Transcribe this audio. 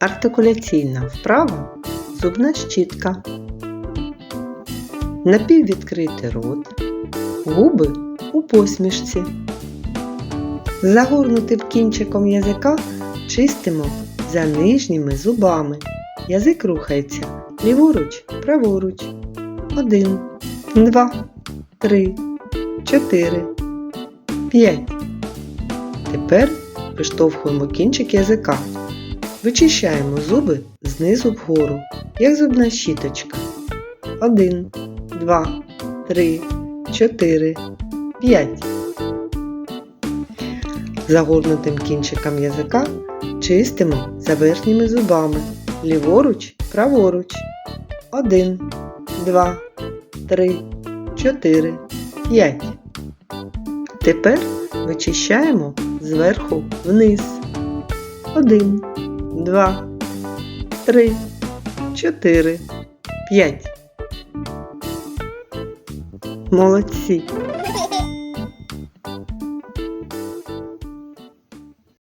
Артикуляційна вправа зубна щітка. Напіввідкритий рот, губи у посмішці. Загорнутим кінчиком язика чистимо за нижніми зубами. Язик рухається ліворуч, праворуч. Один, два, три, чотири, п'ять. Тепер виштовхуємо кінчик язика. Вичищаємо зуби знизу вгору, як зубна щіточка. Один, два, три, чотири, п'ять. Загорнутим кінчиком язика чистимо за верхніми зубами. Ліворуч, праворуч. Один, два, три, чотири, п'ять. Тепер вичищаємо зверху вниз. Один, два, три, чотири, п'ять. Молодці.